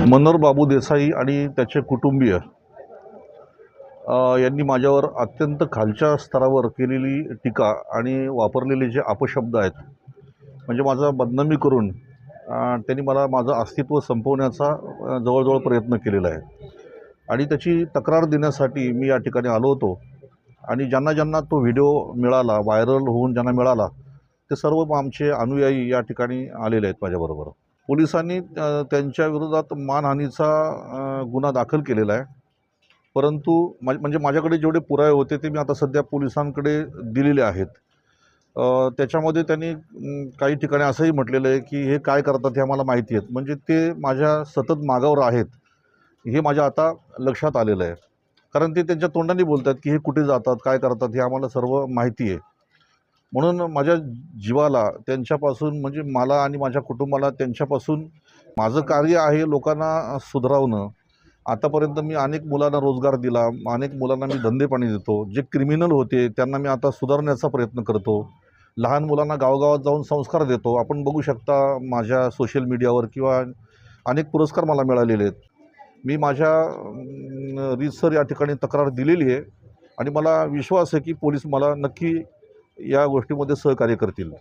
मनोहर बाबू देसाई आणि त्याचे कुटुंबीय यांनी माझ्यावर अत्यंत खालच्या स्तरावर केलेली टीका आणि वापरलेले जे अपशब्द आहेत म्हणजे माझा बदनामी करून त्यांनी मला माझं अस्तित्व संपवण्याचा जवळजवळ प्रयत्न केलेला आहे. आणि त्याची तक्रार देण्यासाठी मी या ठिकाणी आलो होतो. आणि ज्यांना ज्यांना तो व्हिडिओ मिळाला व्हायरल होऊन ज्यांना मिळाला ते सर्व आमचे अनुयायी या ठिकाणी आलेले आहेत माझ्याबरोबर. पोलिसांनी त्यांच्या विरोधात मानहानीचा गुन्हा दाखल केलेला आहे. परंतु मा म्हणजे माझ्याकडे जेवढे पुरावे होते ते मी आता सध्या पोलिसांकडे दिलेले आहेत. त्याच्यामध्ये त्यांनी काही ठिकाणी असंही म्हटलेलं आहे की हे काय करतात हे आम्हाला माहिती आहेत. म्हणजे ते माझ्या सतत मागावर आहेत हे माझ्या आता लक्षात आलेलं आहे. कारण ते त्यांच्या तोंडाने बोलतात की हे कुठे जातात काय करतात हे आम्हाला सर्व माहिती आहे. म्हणून माझ्या जीवाला त्यांच्यापासून म्हणजे मला आणि माझ्या कुटुंबाला त्यांच्यापासून माझं कार्य आहे लोकांना सुधारवणं. आतापर्यंत मी अनेक मुलांना रोजगार दिला अनेक मुलांना मी धंदेपाणी देतो. जे क्रिमिनल होते त्यांना मी आता सुधारण्याचा प्रयत्न करतो. लहान मुलांना गावगावात जाऊन संस्कार देतो. आपण बघू शकता माझ्या सोशल मीडियावर किंवा अनेक पुरस्कार मला मिळालेले आहेत. मी माझ्या रीतसर या ठिकाणी तक्रार दिलेली आहे. आणि मला विश्वास आहे की पोलीस मला नक्की या गोष्टीमध्ये सहकार्य करतील.